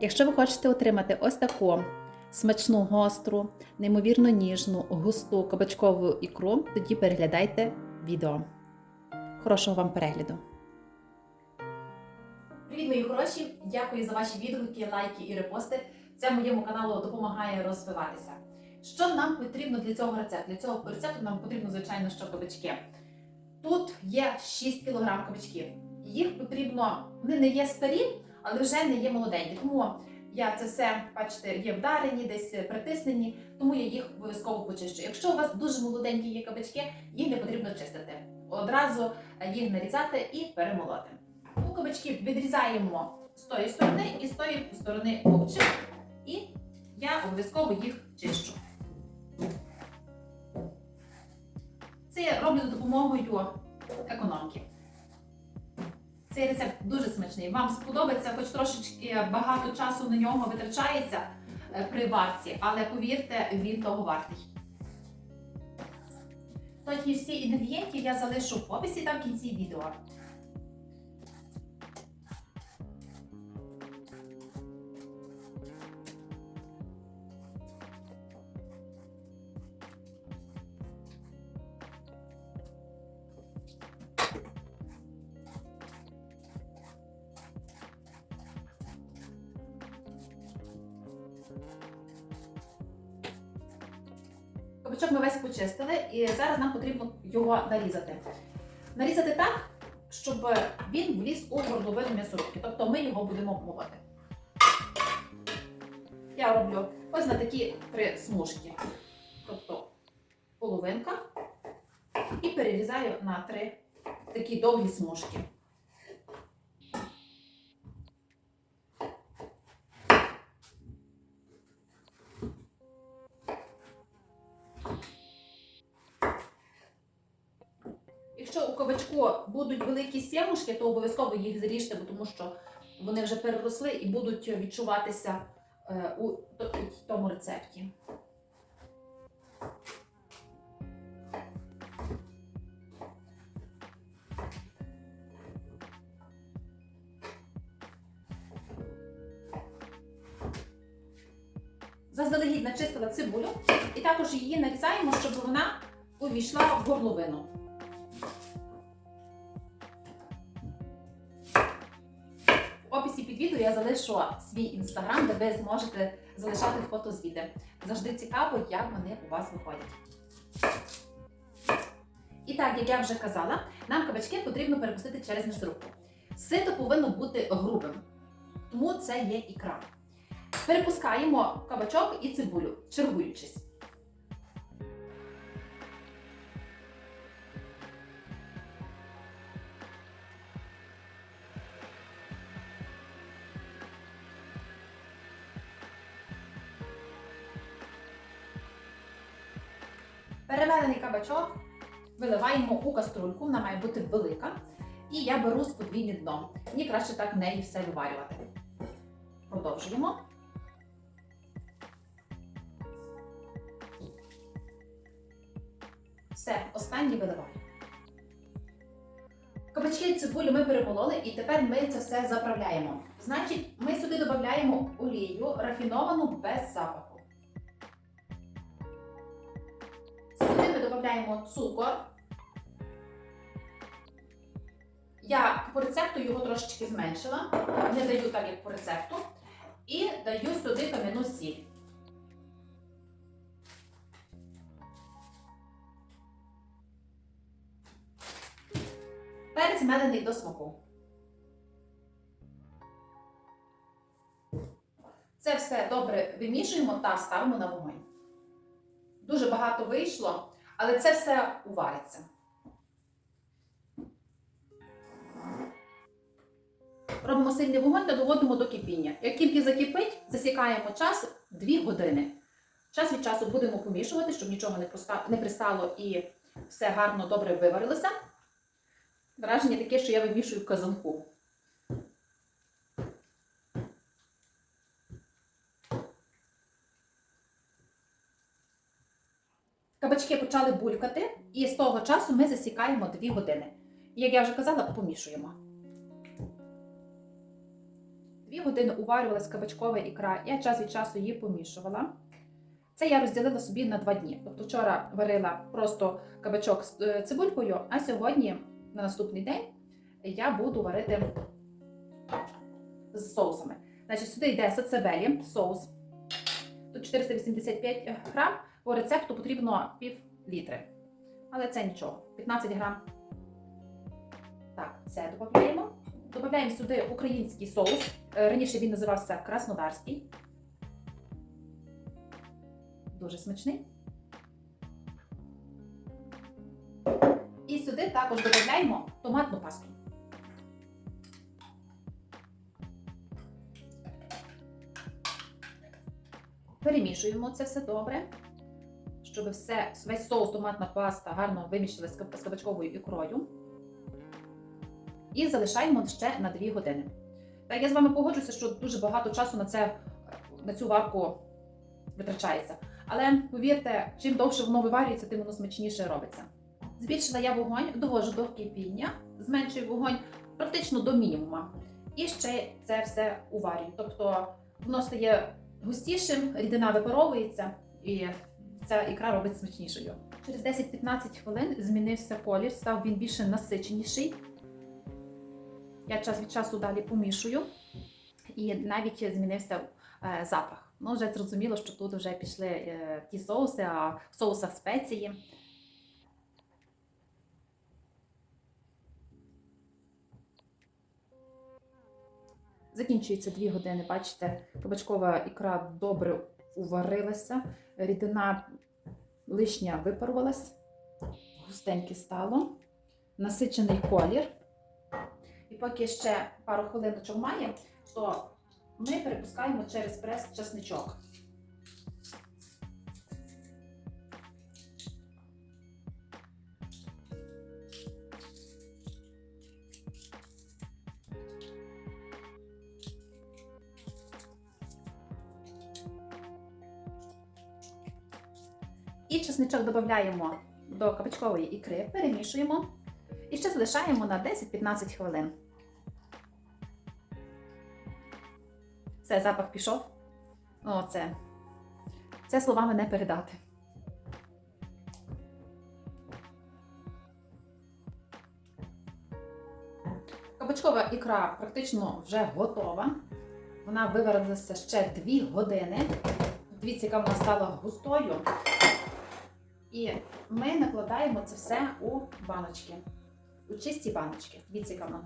Якщо ви хочете отримати ось таку смачну, гостру, неймовірно ніжну, густу кабачкову ікру, тоді переглядайте відео. Хорошого вам перегляду! Привіт, мої хороші! Дякую за ваші відгуки, лайки і репости. Це моєму каналу допомагає розвиватися. Що нам потрібно для цього рецепту? Для цього рецепту нам потрібно, звичайно, що кабачки. Тут є 6 кг кабачків. Їх потрібно, вони не є старі, але вже не є молоденькі. Тому я це все, бачите, є вдарені, десь притиснені, тому я їх обов'язково почищу. Якщо у вас дуже молоденькі є кабачки, їх не потрібно чистити. Одразу їх нарізати і перемолоти. У кабачків відрізаємо з тої сторони і з тої сторони ковчик. І я обов'язково їх чищу. Це я роблю за допомогою економки. Цей рецепт дуже смачний. Вам сподобається, хоч трошечки багато часу на нього витрачається е, при варці, але повірте, він того вартий. Тоді всі інгредієнти я залишу в описі та в кінці відео. Кабачок ми весь почистили, і зараз нам потрібно його нарізати. Нарізати так, щоб він вліз у горловину м'ясорубки. Тобто ми його будемо молоти. Я роблю ось на такі три смужки. Тобто половинка. І перерізаю на три такі довгі смужки. Будуть великі сімушки, то обов'язково їх заріжте, бо тому що вони вже переросли і будуть відчуватися е, у тому рецепті. Заздалегідь начистила цибулю і також її нарізаємо, щоб вона увійшла в горловину. Описі під відео я залишу свій інстаграм, де ви зможете залишати фото звіти. Завжди цікаво, як вони у вас виходять. І так, як я вже казала, нам кабачки потрібно перепустити через м'ясорубку. Сито повинно бути грубим, тому це є ікра. Перепускаємо кабачок і цибулю, чергуючись. Перемелений кабачок виливаємо у каструльку, вона має бути велика. І я беру з подвійним дном. Мені краще так в неї все виварювати. Продовжуємо. Все, останнє виливаю. Кабачки і цибулю ми перемололи і тепер ми це все заправляємо. Значить, ми сюди додаємо олію рафіновану без запаху. Додаємо цукор. Я по рецепту його трошечки зменшила, не даю так, як по рецепту. І даю сюди кам'яну сіль. Перець мелений до смаку. Це все добре вимішуємо та ставимо на вогонь. Дуже багато вийшло, але це все увариться. Робимо сильний вогонь та доводимо до кипіння. Як тільки закипить, засікаємо час 2 години. Час від часу будемо помішувати, щоб нічого не, пристало і все гарно добре виварилося. Враження таке, що я вимішую в казанку. Кабачки почали булькати, і з того часу ми засікаємо 2 години. І, як я вже казала, помішуємо. Дві години уварювалась кабачкова ікра, я час від часу її помішувала. Це я розділила собі на два дні. Тобто вчора варила просто кабачок з е, цибулькою, а сьогодні, на наступний день, я буду варити з соусами. Значить, сюди йде сацебелі, соус. Тут 485 грам. По рецепту потрібно пів літри. Але це нічого. 15 грам. Так, це додаємо. Додаємо сюди український соус. Е, Раніше він називався краснодарський. Дуже смачний. І сюди також додаємо томатну пасту. Перемішуємо це все добре, щоб все, весь соус, томатна паста гарно вимішали з кабачковою ікрою. І залишаємо ще на 2 години. Так, я з вами погоджуюся, що дуже багато часу на це на цю варку витрачається. Але повірте, чим довше воно виварюється, тим воно смачніше робиться. Збільшила я вогонь, довожу до кипіння, зменшую вогонь практично до мінімума. І ще це все уварюю. Тобто воно стає густішим, рідина випаровується і ця ікра робить смачнішою. Через 10-15 хвилин змінився колір, став він більше насиченіший. Я час від часу далі помішую, і навіть змінився е, запах. Ну, вже зрозуміло, що тут вже пішли е, ті соуси, а в соусах спеції. Закінчується 2 години. Бачите, кабачкова ікра добре уварилася, рідина лишня випарувалась, густеньке стало, насичений колір. І поки ще пару хвилиночок має, то ми перепускаємо через прес часничок. І чесничок додаємо до кабачкової ікри, перемішуємо і ще залишаємо на 10-15 хвилин. Все, запах пішов. О, це. Це словами не передати. Кабачкова ікра практично вже готова. Вона виварилася ще 2 години. Дивіться, яка вона стала густою. І ми накладаємо це все у баночки. У чисті баночки. Дивіться, яка вона.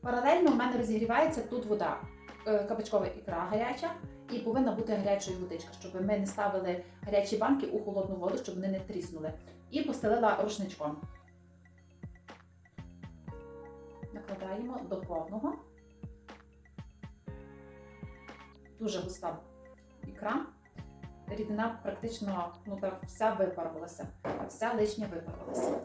Паралельно в мене розігрівається тут вода. Е, Кабачкова ікра гаряча, і повинна бути гарячою водичка, щоб ми не ставили гарячі банки у холодну воду, щоб вони не тріснули. І постелила рушничком. Накладаємо до повного. Дуже густа ікра. Рідина практично ну, так, вся випарувалася, вся лишня випарувалася.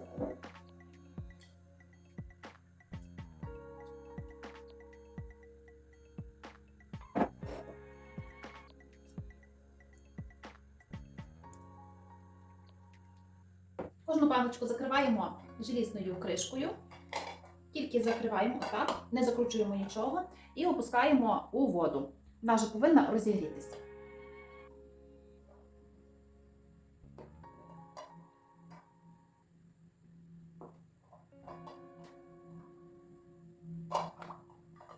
Кожну баночку закриваємо желізною кришкою. Тільки закриваємо отак, не закручуємо нічого і опускаємо у воду. Вона вже повинна розігрітися.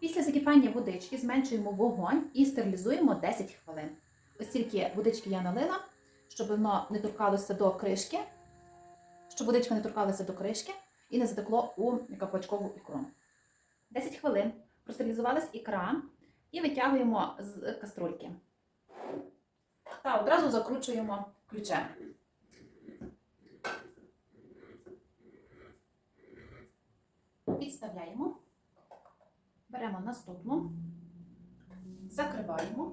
Після закипання водички зменшуємо вогонь і стерилізуємо 10 хвилин. Ось тільки водички я налила, щоб воно не торкалося до кришки, щоб водичка не торкалася до кришки і не затекло у капочкову ікру. 10 хвилин простерилізувалась ікра і витягуємо з каструльки. Та одразу закручуємо ключем. Підставляємо. Беремо наступну, закриваємо.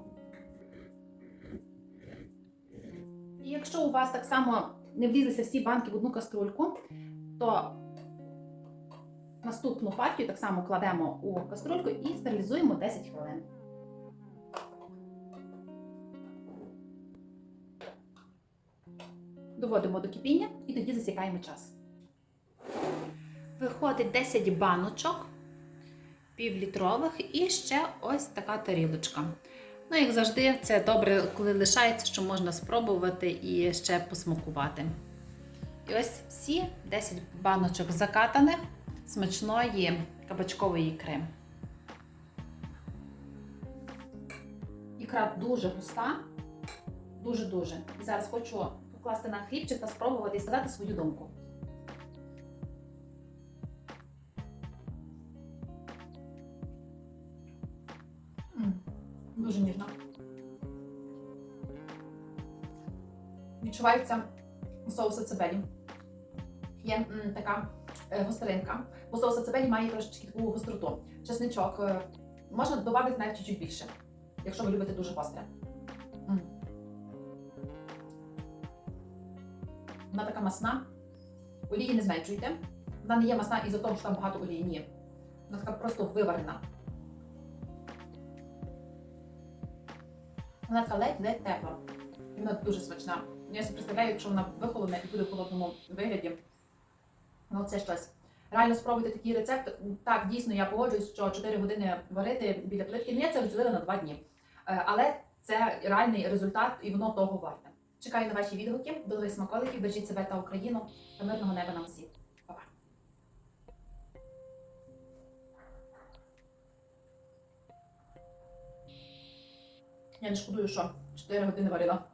І якщо у вас так само не влізлися всі банки в одну каструльку, то наступну партію так само кладемо у каструльку і стерилізуємо 10 хвилин. Доводимо до кипіння і тоді засікаємо час. Виходить 10 баночок. Півлітрових і ще ось така тарілочка. Ну, як завжди, це добре, коли лишається, що можна спробувати і ще посмакувати. І ось всі 10 баночок закатаних смачної кабачкової ікри. Ікра дуже густа, дуже-дуже. І зараз хочу покласти на хлібчик та спробувати сказати свою думку. Дуже ніжно. Відчувається соус ацебелі. Є м, така е, гостринка, бо соус ацебелі має трошечки таку гостроту. Чесничок е, можна додати навіть чуть більше, якщо ви любите дуже гостре. Вона така масна. Олії не зменшуйте. Вона не є масна із-за того, що там багато олії. Ні. Вона така просто виварена. Вона така ледь-ледь тепла. І вона дуже смачна. Я собі представляю, якщо вона вихолоне і буде в холодному вигляді. Ну, це щось. Реально спробуйте такий рецепт. Так, дійсно, я погоджуюсь, що 4 години варити біля плитки. Ну, це розділила на 2 дні. Е, Але це реальний результат, і воно того варте. Чекаю на ваші відгуки. До нових смаколиків. Бережіть себе та Україну та мирного неба нам всім. Я не шкодую, що 4 години варила.